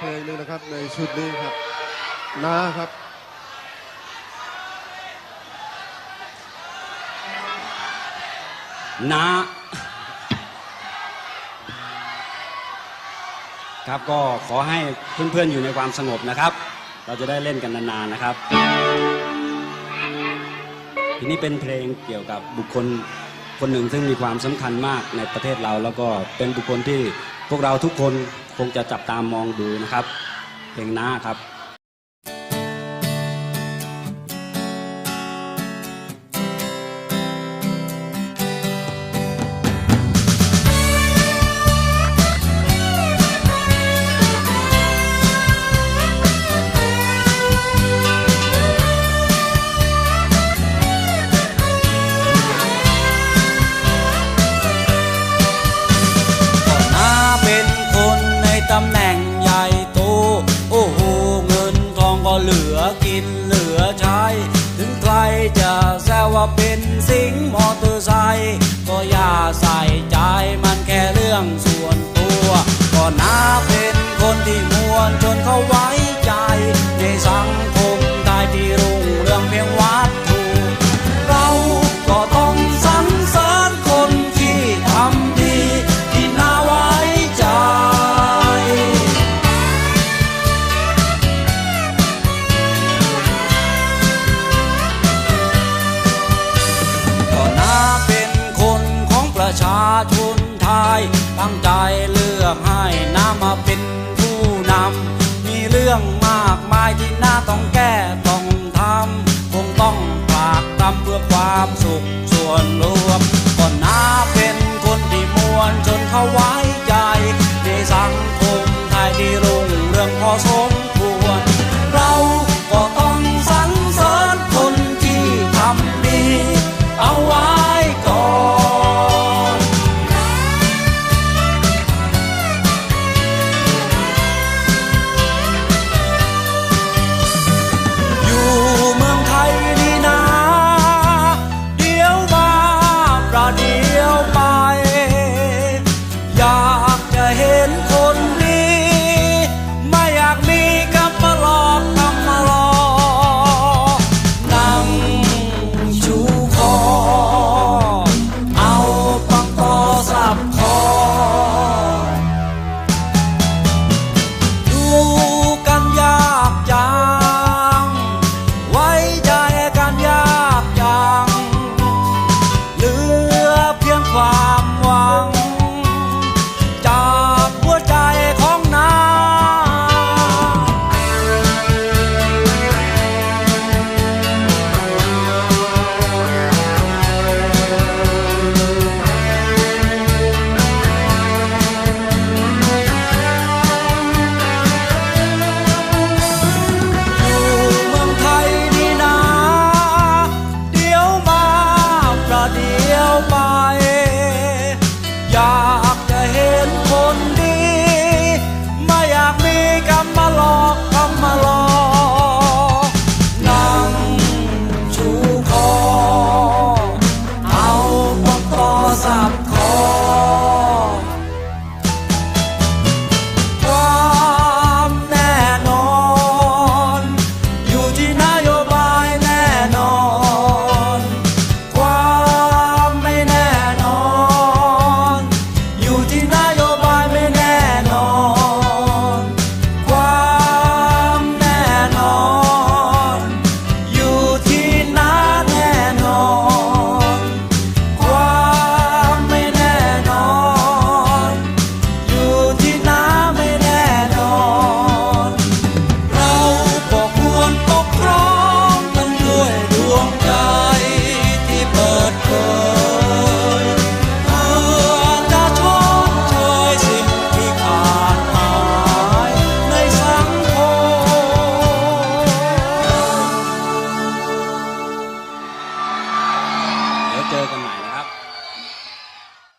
เพลงหนึ่งนะครับในชุดนี้ครับนะครับนะครับก็ขอให้เพื่อนๆอยู่ในความสงบนะครับ เราจะได้เล่นกันนานๆนะครับ ทีนี้เป็นเพลงเกี่ยวกับบุคคลคนหนึ่งซึ่งมีความสำคัญมากในประเทศเรา แล้วก็เป็นบุคคลที่ พวกเราทุกคนคงจะจับตามมองดูนะครับเพลงน้าครับ ที่มวลจนเขาไว้ใจ ในสังคมไทยที่รุ่งเรืองเพียงวัตถุเราก็ต้องสรรเสริญคนที่ทำดีที่น่าไว้ใจ ก็น้าเป็นคนของประชาชนไทยตั้งใจเลือกให้น้ามาเป็น รื่องมากมายที่น่าต้องแก้ต้องทำคงต้องปากตำเพื่อความสุขส่วนรวมก็น้าเป็นคนที่มวลชนเขาไว้ใจ ในสังคมไทยที่รุ่งเรื่องพอสม silence